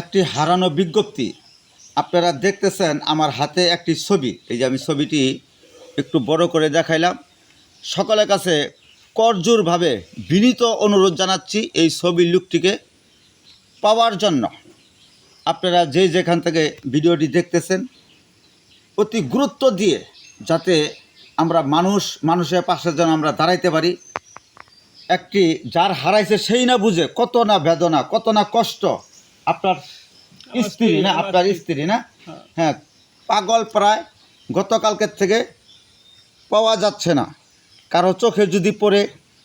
একটি হারানো বিজ্ঞপ্তি। আপনারা দেখতেছেন আমার হাতে একটি ছবি। এই যে আমি ছবিটি একটু বড় করে দেখাইলাম। সকলের কাছে করজোরভাবে বিনীত অনুরোধ জানাচ্ছি এই ছবির লুকটিকে পাওয়ার জন্য। আপনারা যে যেখান থেকে ভিডিওটি দেখতেছেন, অতি গুরুত্ব দিয়ে যাতে আমরা মানুষ, মানুষের পাশে যেন আমরা দাঁড়াইতে পারি। একটি যার হারাইছে সেই না বুঝে কত না বেদনা, কত না কষ্ট আপনার স্ত্রী না আপনার স্ত্রী। না? হ্যাঁ পাগল প্রায় গতকালকের থেকে পাওয়া যাচ্ছে না। কারও চোখে যদি পড়ে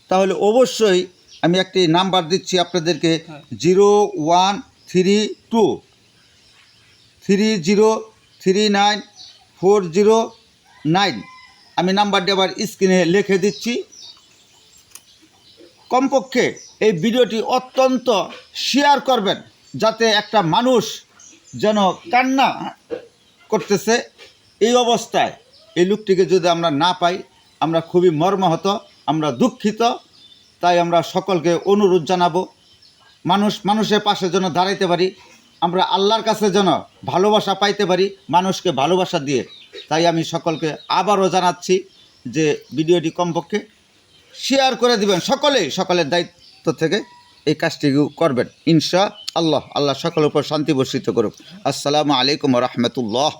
তাহলে অবশ্যই আমি একটি নাম্বার দিচ্ছি আপনাদেরকে zero one three two. Three zero three nine four zero nine. আমি নাম্বারটি আবার স্ক্রিনে লিখে দিচ্ছি। কমপক্ষে এই ভিডিওটি অত্যন্ত শেয়ার করবেন। যাতে একটা মানুষ যেন কান্না করতেছে, এই অবস্থায় এই লোকটিকে যদি আমরা না পাই, আমরা খুবই মর্মাহত, আমরা দুঃখিত। তাই আমরা সকলকে অনুরোধ জানাব, মানুষ, মানুষের পাশে যেন দাঁড়াইতে পারি, আমরা আল্লাহর কাছে যেন ভালোবাসা পাইতে পারি, মানুষকে ভালোবাসা দিয়ে। তাই আমি সকলকে আবারও জানাচ্ছি যে ভিডিওটি কমপক্ষে শেয়ার করে দিবেন। সকলেই, সকলের দায়িত্ব থেকে এই কাজটি করবেন, ইনশা আল্লাহ আল্লাহ সকল উপর শান্তি বর্ষিত করুক। আসসালামু আলাইকুম রহমতুল্লাহ।